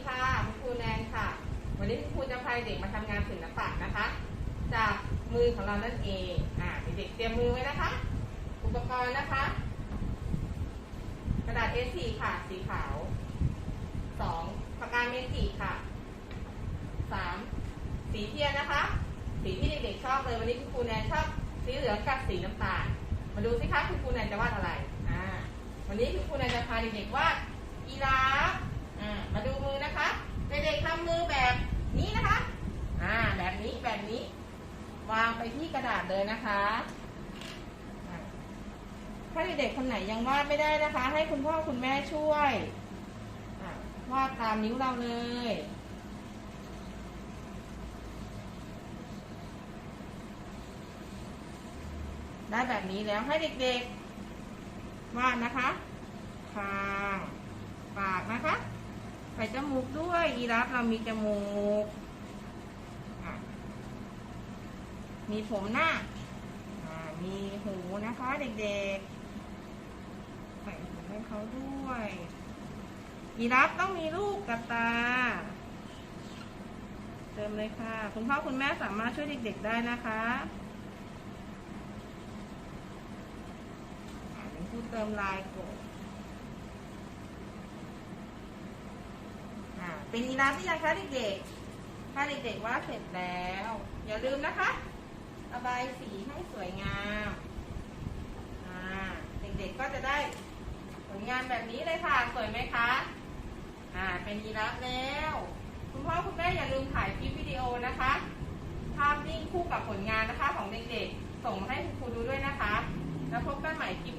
คุณครูแนนค่ะ วันนี้คุณครูจะพาเด็กมาทำงานศิลปะนะคะ จากมือของเรานั่นเองอ่าเด็กๆเตรียมมือไว้นะคะ อุปกรณ์นะคะ กระดาษ A4 ค่ะ สีขาวสองปากกาเมจิค่ะสามสีเทียนนะคะ สีที่เด็กๆชอบเลยวันนี้คุณครูแนนชอบสีเหลืองกับสีน้ำตาล มาดูสิคะคุณครูแนนจะวาดอะไรอ่าวันนี้คุณครูแนนจะพาเด็กๆวาดยีราฟ อ่ามาดูมือนะคะ เด็กๆทำมือแบบนี้นะคะ อ่า แบบนี้แบบนี้ วางไปที่กระดาษเลยนะคะถ้าเด็กๆคนไหนยังวาดไม่ได้นะคะ ให้คุณพ่อคุณแม่ช่วยวาดตามนิ้วเราเลย ได้แบบนี้แล้วให้เด็กๆวาดนะคะคางปากนะ ส่จมูกด้วยยีราฟเรามีจมูก มีผมหน้า มีหูนะคะเด็กๆ ใส่หูให้เขาด้วยยีราฟต้องมีลูกกับตา เติมเลยค่ะ คุณพ่อคุณแม่สามารถช่วยเด็ก ๆ ได้นะคะอ่าเดี๋ยวพูดเติมลายก่อนอ่า เป็นยีราฟหรือยังคะเด็กๆ ถ้าเด็กๆว่าเสร็จแล้ว อย่าลืมนะคะ ระบายสีให้สวยงามอ่าเด็กๆก็จะได้ผลงานแบบนี้เลยค่ะ สวยไหมคะ อ่า เป็นยีราฟแล้ว คุณพ่อคุณแม่อย่าลืมถ่ายคลิปวิดีโอนะคะ ภาพนิ่งคู่กับผลงานนะคะของเด็กๆ ส่งมาให้คุณครูดูด้วยนะคะ แล้วพบกันใหม่คลิป